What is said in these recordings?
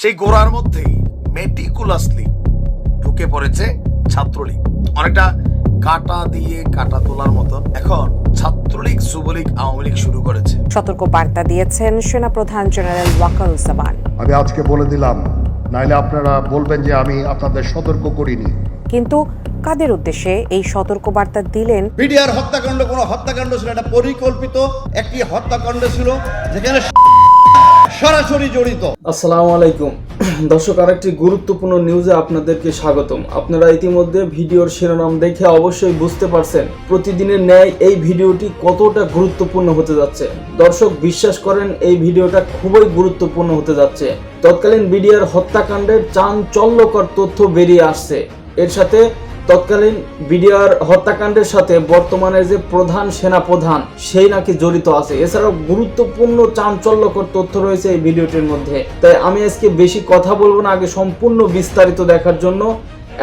সেই গোড়ার মধ্যেই মেটিকুলাসলি ঢুকে পড়েছে ছাত্রলীগ। অনেকটা কাটা দিয়ে কাটা তোলার মতন এখন ছাত্রলীগ যুবলীগ আওয়ামী লীগ শুরু করেছে। সতর্ক বার্তা দিয়েছেন সেনাপ্রধান জেনারেল ওয়াকারুজ্জামান আমি আজকে বলে দিলাম নাইলে আপনারা বলবেন যে আমি আপনাদের সতর্ক করিনি। কিন্তু কাদের উদ্দেশ্যে এই সতর্ক বার্তা দিলেন? বিডিআর হত্যাকাণ্ড কোনো হত্যাকাণ্ড ছিল এটা পরিকল্পিত একটি হত্যাকাণ্ড ছিল যেখানে সরাসরি জড়িত। আসসালামু আলাইকুম। দর্শক, আরেকটি গুরুত্বপূর্ণ নিউজে আপনাদেরকে স্বাগতম। আপনারা ইতিমধ্যে ভিডিওর শিরোনাম দেখে অবশ্যই বুঝতে পারছেন প্রতিদিনের ন্যায় এই ভিডিওটি কতটা গুরুত্বপূর্ণ হতে যাচ্ছে। দর্শক, বিশ্বাস করেন, এই ভিডিওটা খুবই গুরুত্বপূর্ণ হতে যাচ্ছে। তৎকালীন বিডিআর হত্যাকাণ্ডের চাঞ্চল্যকর তথ্য বেরিয়ে আসছে। এর সাথে তৎকালীন বিডিআর হত্যাকাণ্ডের সাথে বর্তমানে যে প্রধান সেনা প্রধান সেই নাকি জড়িত আছে। এছাড়াও গুরুত্বপূর্ণ চাঞ্চল্যকর তথ্য রয়েছে এই ভিডিওটির মধ্যে। তাই আমি আজকে বেশি কথা বলব না, আগে সম্পূর্ণ বিস্তারিত দেখার জন্য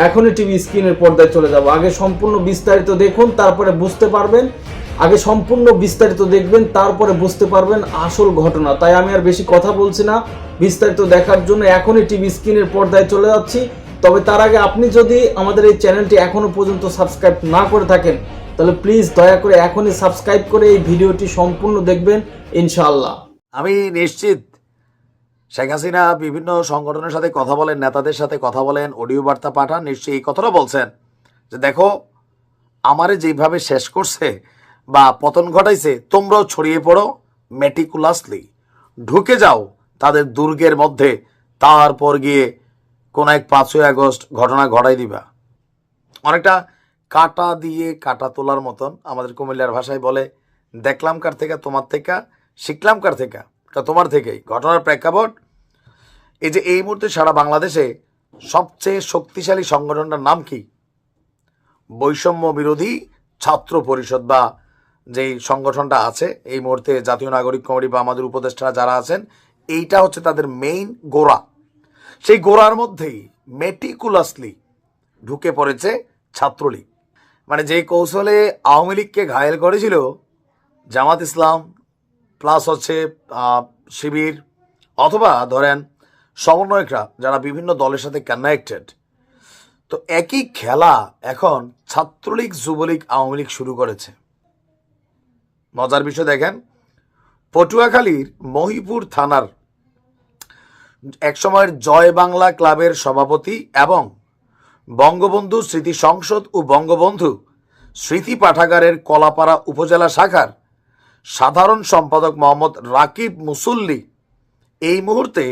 এখনই টিভি স্ক্রিনের পর্দায় চলে যাব। আগে সম্পূর্ণ বিস্তারিত দেখুন, তারপরে বুঝতে পারবেন। আগে সম্পূর্ণ বিস্তারিত দেখবেন, তারপরে বুঝতে পারবেন আসল ঘটনা। তাই আমি আর বেশি কথা বলছি না, বিস্তারিত দেখার জন্য এখনই টিভি স্ক্রিনের পর্দায় চলে যাচ্ছি। তবে তার আগে আপনি যদি আমাদের এই চ্যানেলটি এখনও পর্যন্ত সাবস্ক্রাইব না করে থাকেন, তাহলে প্লিজ দয়া করে এখনই সাবস্ক্রাইব করে এই ভিডিওটি সম্পূর্ণ দেখবেন, ইনশাআল্লাহ। আমি নিশ্চিত শেখ হাসিনা বিভিন্ন সংগঠনের সাথে কথা বলেন, নেতাদের সাথে কথা বলেন, অডিও বার্তা পাঠান, নিশ্চয়ই এই কথাটা বলছেন। যে দেখো, আমারে যেভাবে শেষ করছে বা পতন ঘটাইছে, তোমরাও ছড়িয়ে পড়ো মেটিকুলাসলি ঢুকে যাও তাদের দুর্গের মধ্যে, তারপর গিয়ে কোন এক পাঁচই আগস্ট ঘটনা ঘটাই দিবা। অনেকটা কাটা দিয়ে কাটা তোলার মতন আমাদের কুমিল্লার ভাষায় বলে, দেখলাম কার থেকে, তোমার থেকে, শিখলাম কার থেকে, তা তোমার থেকেই। ঘটনার প্রেক্ষাপট, এই যে এই মুহূর্তে সারা বাংলাদেশে সবচেয়ে শক্তিশালী সংগঠনটার নাম কি? বৈষম্য বিরোধী ছাত্র পরিষদ বা যেই সংগঠনটা আছে, এই মুহূর্তে জাতীয় নাগরিক কমিটি বা আমাদের উপদেষ্টা যারা আছেন, এইটা হচ্ছে তাদের মেইন গোড়া। সেই গোড়ার মধ্যেই মেটিকুলাসলি ঢুকে পড়েছে ছাত্রলীগ। মানে যে কৌশলে আওয়ামী লীগকে ঘায়েল করেছিল, জামাত ইসলাম প্লাস হচ্ছে শিবির অথবা ধরেন সমন্বয়করা যারা বিভিন্ন দলের সাথে কানেক্টেড তো একই খেলা এখন ছাত্রলীগ, যুবলীগ, আওয়ামী লীগ শুরু করেছে। মজার বিষয় দেখেন, পটুয়াখালীর মহিপুর থানার একসময়ের জয় বাংলা ক্লাবের সভাপতি এবং বঙ্গবন্ধু স্মৃতি সংসদ ও বঙ্গবন্ধু স্মৃতি পাঠাগারের কলাপাড়া উপজেলা শাখার সাধারণ সম্পাদক মোহাম্মদ রাকিব মুসল্লি এই মুহূর্তে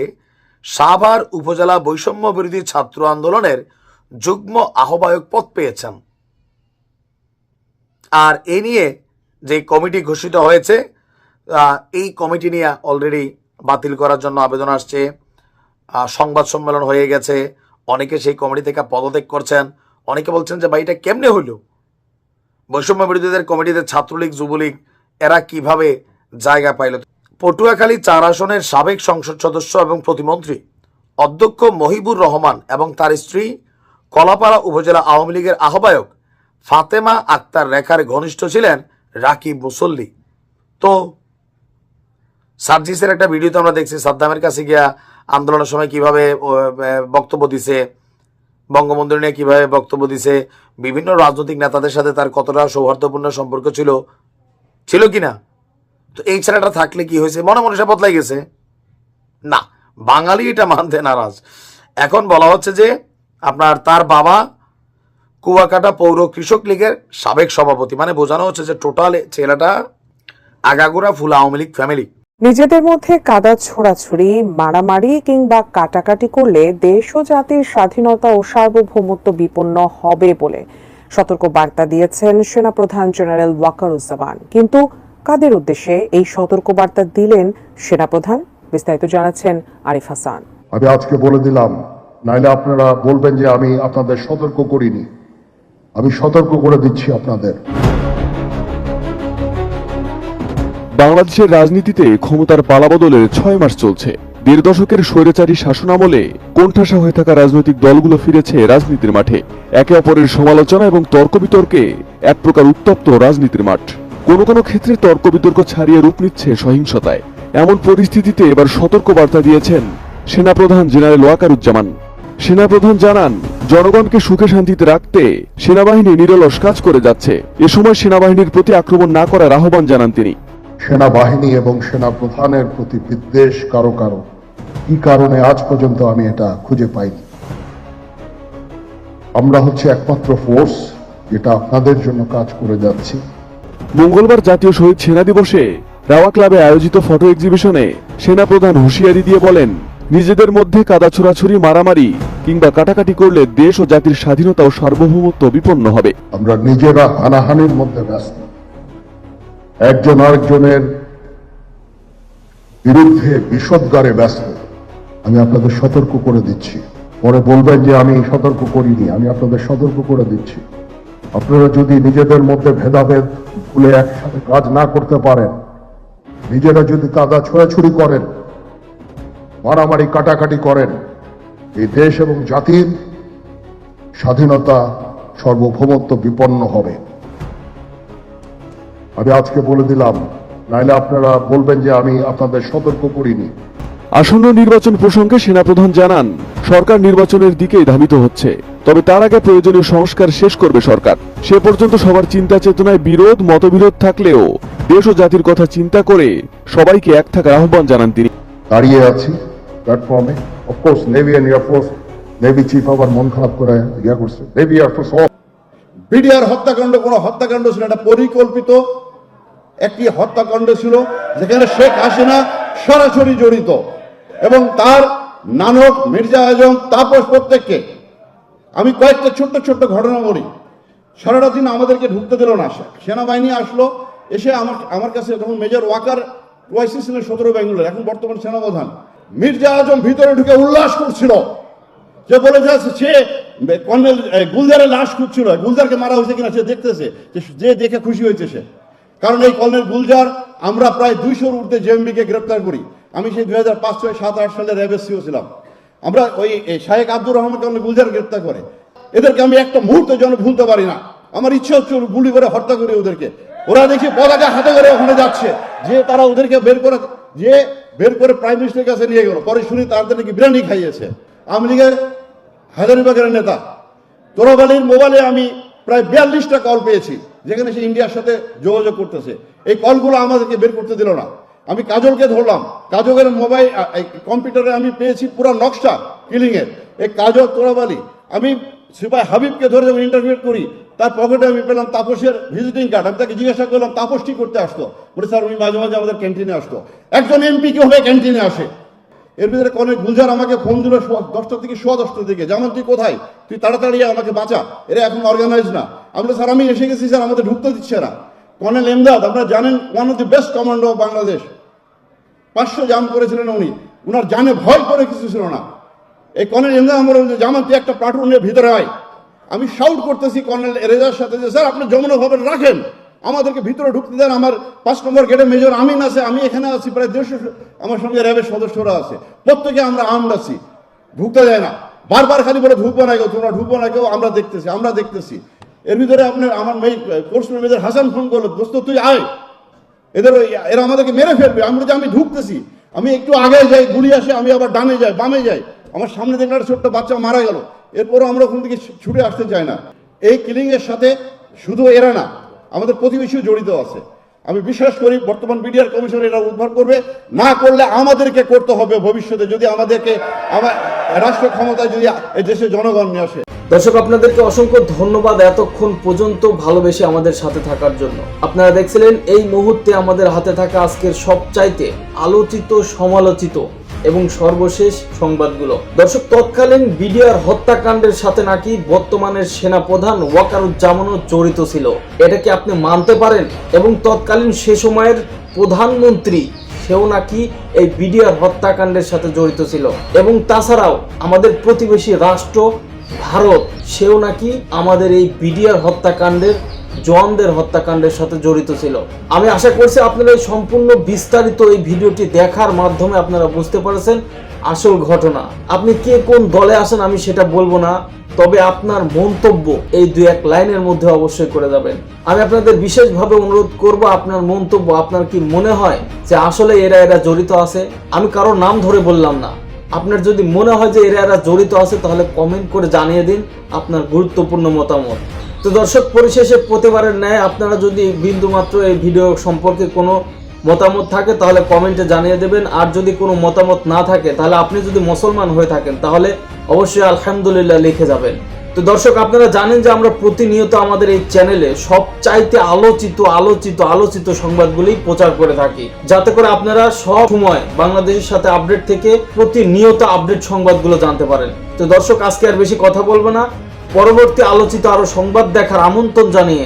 সাভার উপজেলা বৈষম্য বিরোধী ছাত্র আন্দোলনের যুগ্ম আহ্বায়ক পদ পেয়েছেন। আর এ নিয়ে যে কমিটি ঘোষিত হয়েছে এই কমিটি নিয়ে অলরেডি বাতিল করার জন্য আবেদন আসছে। সংবাদ সম্মেলন হয়ে গেছে। অনেকে সেই কমিটি থেকে পদত্যাগ করছেন। অনেকে বলছেন যে, ভাই, এটা কেমনে হইল? বৈষম্য বিরোধীদের কমিটিতে ছাত্রলীগ, যুবলীগ, এরা কীভাবে জায়গা পাইল? পটুয়াখালী চার আসনের সাবেক সংসদ সদস্য এবং প্রতিমন্ত্রী অধ্যক্ষ মহিবুর রহমান এবং তার স্ত্রী কলাপাড়া উপজেলা আওয়ামী লীগের আহ্বায়ক ফাতেমা আক্তার রেখার ঘনিষ্ঠ ছিলেন রাকিব মুসল্লি। তো সার্জিসের একটা ভিডিওতে আমরা দেখছি, সাদ্দামের কাছে গিয়া আন্দোলনের সময় কীভাবে বক্তব্য দিছে বঙ্গবন্ধু নিয়ে কীভাবে বক্তব্য দিছে, বিভিন্ন রাজনৈতিক নেতাদের সাথে তার কতটা সৌহার্দ্যপূর্ণ সম্পর্ক ছিল ছিল কি না? তো এই ছেলেটা থাকলে কি হয়েছে? মনে মনে সে বদলাই গেছে। না, বাঙালি এটা মানতে নারাজ। এখন বলা হচ্ছে যে, আপনার তার বাবা কুয়াকাটা পৌর কৃষক লীগের সাবেক সভাপতি। মানে বোঝানো হচ্ছে যে টোটাল ছেলেটা আগাগোড়া ফুল আওয়ামী লীগ ফ্যামিলি নিজেদের মধ্যে কাদা ছোড়াছুড়ি, মারামারি কিংবা কাটাকাটি করলে দেশ ও জাতির স্বাধীনতা ও সার্বভৌমত্ব বিপন্ন হবে বলে সতর্ক বার্তা দিয়েছেন সেনাপ্রধান জেনারেল ওয়াকারুজ্জামান। কিন্তু কাদের উদ্দেশ্যে এই সতর্ক বার্তা দিলেন সেনাপ্রধান? বিস্তারিত জানাচ্ছেন আরিফ হাসান। আমি আজকে বলে দিলাম, নাইলে আপনারা বলবেন যে আমি আপনাদের সতর্ক করিনি। আমি সতর্ক করে দিচ্ছি আপনাদের। বাংলাদেশের রাজনীতিতে ক্ষমতার পালাবদলের ছয় মাস চলছে। দেড় দশকের স্বৈরাচারী শাসনামলে কোণঠাসা হয়ে থাকা রাজনৈতিক দলগুলো ফিরেছে রাজনীতির মাঠে। একে অপরের সমালোচনা এবং তর্ক বিতর্কে এক প্রকার উত্তপ্ত রাজনীতির মাঠ। কোনো কোনো ক্ষেত্রে তর্ক বিতর্ক ছাড়িয়ে রূপ নিচ্ছে সহিংসতায়। এমন পরিস্থিতিতে এবার সতর্ক বার্তা দিয়েছেন সেনাপ্রধান জেনারেল ওয়াকারুজ্জামান। সেনাপ্রধান জানান, জনগণকে সুখে শান্তিতে রাখতে সেনাবাহিনী নিরলস কাজ করে যাচ্ছে। এ সময় সেনাবাহিনীর প্রতি আক্রমণ না করার আহ্বান জানান তিনি। সেনাবাহিনী এবং সেনা প্রধানের প্রতি বিদ্বেষ কারও কারও? কি কারণে আজ পর্যন্ত আমি এটা খুঁজে পাইনি? আমরা হচ্ছে একমাত্র ফোর্স যেটা আপনাদের জন্য কাজ করে যাচ্ছি। মঙ্গলবার জাতীয় শহীদ সেনা দিবসে রাওয়া ক্লাবে আয়োজিত ফটো এক্সিবিশনে সেনাপ্রধান হুঁশিয়ারি দিয়ে বলেন নিজেদের মধ্যে কাদা ছোড়াছুরি মারামারি কিংবা কাটাকাটি করলে দেশ ও জাতির স্বাধীনতা ও সার্বভৌমত্ব বিপন্ন হবে। আমরা নিজেরা হানাহানির মধ্যে ব্যস্ত। একজন আরেকজনের বিরুদ্ধে বিষদগারে ব্যস্ত। আমি আপনাদের সতর্ক করে দিচ্ছি। পরে বলবেন যে আমি সতর্ক করিনি, আমি আপনাদের সতর্ক করে দিচ্ছি। আপনারা যদি নিজেদের মধ্যে ভেদাভেদ ভুলে একসাথে কাজ না করতে পারেন, নিজেরা যদি কাদা ছোড়াছুড়ি করেন, মারামারি কাটাকাটি করেন, এই দেশ এবং জাতির স্বাধীনতা সর্বভৌমত্ব বিপন্ন হবে। আমি আজকে বলে দিলাম নাইলে আপনারা বলবেন যে আমি আপনাদের সতর্ক করিনি। আসন্ন নির্বাচন প্রসঙ্গে সেনাপ্রধান জানান সরকার নির্বাচনের দিকেই ধাবিত হচ্ছে। তবে তার আগে প্রয়োজনীয় সংস্কার শেষ করবে সরকার। সে পর্যন্ত সবার চিন্তা চেতনায় বিরোধ মতবিরোধ থাকলেও দেশ ও জাতির কথা চিন্তা করে সবাইকে এক থাকার আহ্বান জানান তিনি। দাঁড়িয়ে আছি প্ল্যাটফর্মে of course navy and air force navy chief আবার মন খারাপ করে ইয়া করছে। নেভি এয়ারফোর্স বিডিআর হত্যাকাণ্ড কোনো হত্যাকাণ্ড ছিল এটা পরিকল্পিত একটি হত্যাকাণ্ড ছিল, যেখানে শেখ হাসিনা সরাসরি জড়িত এবং তার নানক মির্জা আজম তাপস প্রত্যেককে। আমি কয়েকটা ছোট্ট ছোট্ট ঘটনা বলি। সারাটা দিন আমাদেরকে ঢুকতে দিল না সেনাবাহিনী আসলো, এসে আমার আমার কাছে তখন মেজর ওয়াকার ওয়াইসি ছিলেন সতেরো বেঙ্গলের এখন বর্তমান সেনাপ্রধান, মির্জা আজম ভিতরে ঢুকে উল্লাস করছিল। যে বলে যাচ্ছে সে কর্নেল গুলজারের লাশ খুঁজছিল। গুলজারকে মারা হয়েছে কিনা সে দেখতেছে যে দেখে খুশি হয়েছে সে। কারণ এই কর্নেল গুলজার আমরা প্রায় দুইশোর ঊর্ধ্বে জেএমবিকে গ্রেপ্তার করি। আমি সেই দুই হাজার পাঁচ ছয় সাত আট সালে র্যাবের ছিলাম। আমরা ওই শাহেক আব্দুর রহমান কর্নেল গুলজার গ্রেপ্তার করে। এদেরকে আমি একটা মুহূর্তের জন্য ভুলতে পারি না। আমার ইচ্ছা হচ্ছে গুলি করে হত্যা করি ওদেরকে। ওরা দেখি পতাকা হাতে করে ওখানে যাচ্ছে। যে তারা ওদেরকে বের করে, যে বের করে প্রাইম মিনিস্টারের কাছে নিয়ে গেল। পরে শুনি তাদের নাকি বিরিয়ানি খাইয়েছে। আওয়ামী লীগের হাজারিবাগের নেতা। তোরব মোবাইলে আমি প্রায় বিয়াল্লিশটা কল পেয়েছি। যেখানে সে ইন্ডিয়ার সাথে যোগাযোগ করতেছে। এই কলগুলো আমাদেরকে বের করতে দিল না। আমি কাজলকে ধরলাম। কাজলের মোবাইল কম্পিউটারে আমি পেয়েছি পুরো নকশা কিলিং এর এই কাজল তোরব আলী আমি সিপাই হাবিবকে ধরে যখন ইন্টারভিউ করি, তার পকেটে আমি পেলাম তাপসের ভিজিটিং কার্ড আমি তাকে জিজ্ঞাসা করলাম, তাপস কি করতে আসতো? বলে, স্যার, উনি মাঝে মাঝে আমাদের ক্যান্টিনে আসতো। একজন এমপি কীভাবে ক্যান্টিনে আসে। এর ভিতরে অনেক গুলজার আমাকে ফোন দিল দশটার থেকে সোয়া দশটার দিকে। যেমন তুই কোথায়? তুই তাড়াতাড়ি আমাকে বাঁচা। এরা এখন অর্গানাইজ না। আমি স্যার, আমি এসে গেছি, স্যার, আমাদের ঢুকতে দিচ্ছে না কর্নেল এমদাদ আপনারা জানেন one of the best commando of Bangladesh পাঁচশো জাম করেছিলেন উনি। উনার জানে ভয় করে কিছু ছিল না। এই কর্নেল এমদাদ আমার জামান, তুই একটা প্লাটুনের ভিতরে আয়। আমি শাউট করতেছি কর্নেল এরেজার সাথে যে, স্যার, আপনি যমুনা ভবন রাখেন। আমাদেরকে ভিতরে ঢুকতে দেন। আমার পাঁচ নম্বর গেটে মেজর আমিন আছে, আমি এখানে আছি, প্রায় দেড়শো আমার সঙ্গে র্যাবের সদস্যরা আছে। প্রত্যেকে আমরা আর্মড আছি। ঢুকতে দেয় না। বারবার খালি বলে ঢুকবো না কেউ, তোমরা ঢুকবো না কেউ, আমরা দেখতেছি আমরা দেখতেছি। এর ভিতরে আপনার আমার মেয়ে, কোর্স মেজর হাসান ফোন করল, দোস্ত, তুই আয়। এদের এরা আমাদেরকে মেরে ফেলবে। আমরা যে আমি ঢুকতেছি, আমি একটু আগে যাই, গুলি আসে, আমি আবার ডানে যাই, বামে যাই। আমার সামনে দেখলে একটা ছোট্ট বাচ্চা মারা গেল। এরপরও আমরা ওখান থেকে ছুটে আসতে চাই না। এই কিলিং এর সাথে শুধু এরা না, আমাদের প্রতিবেশীও জড়িত আছে। আমি বিশ্বাস করি, বর্তমান বিডিআর কমিশন এরা উদ্ধার করবে। না করলে আমাদেরকে করতে হবে ভবিষ্যতে। যদি আমাদেরকে, আমার রাষ্ট্র ক্ষমতায় যদি দেশের জনগণ নিয়ে আসে। দর্শক, আপনাদেরকে অসংখ্য ধন্যবাদ এতক্ষণ পর্যন্ত ভালোবেসে আমাদের সাথে থাকার জন্য। আপনারা দেখছিলেন এই মুহূর্তে আমাদের হাতে থাকা আজকের সবচাইতে আলোচিত, সমালোচিত এবং সর্বশেষ সংবাদগুলো। দর্শক, তৎকালীন বিডিআর হত্যাকাণ্ডের সাথে নাকি বর্তমানের সেনাপ্রধান ওয়াকারুজ্জামানও জড়িত ছিল। এটা কি আপনি মানতে পারেন? এবং তৎকালীন সে সময়ের প্রধানমন্ত্রী সেও নাকি এই বিডিআর হত্যাকাণ্ডের সাথে জড়িত ছিল। এবং তাছাড়াও আমাদের প্রতিবেশী রাষ্ট্র, ভারত, সেও নাকি আমাদের এই বিডিআর হত্যাকাণ্ডের, জওয়ানদের হত্যাকাণ্ডের সাথে জড়িত ছিল। আমি আশা করছি আপনারা এই সম্পূর্ণ বিস্তারিত এই ভিডিওটি দেখার মাধ্যমে আপনারা বুঝতে পারছেন আসল ঘটনা। আপনি কে কোন দলে আসেন আমি সেটা বলব না, তবে আপনার মন্তব্য এই দুই এক লাইনের মধ্যে অবশ্যই করে যাবেন। আমি আপনাদের বিশেষভাবে অনুরোধ করব, আপনার মন্তব্য আপনার কি মনে হয় যে আসলে এরা এরা জড়িত আছে? আমি কারোর নাম ধরে বললাম না। আপনার যদি মনে হয় যে এরা এরা জড়িত আছে, তাহলে কমেন্ট করে জানিয়ে দিন আপনার গুরুত্বপূর্ণ মতামত। তো দর্শক, পরিশেষে প্রতিবারের ন্যায় আপনারা যদি বিন্দুমাত্র এই ভিডিও সম্পর্কে কোনো মতামত থাকে, তাহলে কমেন্টে জানিয়ে দেবেন। আর যদি কোনো মতামত না থাকে, তাহলে আপনি যদি মুসলমান হয়ে থাকেন, তাহলে অবশ্যই আলহামদুলিল্লাহ লিখে যাবেন। তো দর্শক, আপনারা জানেন যে আমরা প্রতিনিয়ত আমাদের এই চ্যানেলে সব চাইতে আলোচিত আলোচিত আলোচিত সংবাদগুলি প্রচার করে থাকি। যাতে করে আপনারা সব সময় বাংলাদেশের সাথে আপডেট থেকে প্রতিনিয়ত আপডেট সংবাদগুলো জানতে পারেন। তো দর্শক, আজকে আর বেশি কথা বলব না। পরবর্তী আলোচিত আরও সংবাদ দেখার আমন্ত্রণ জানিয়ে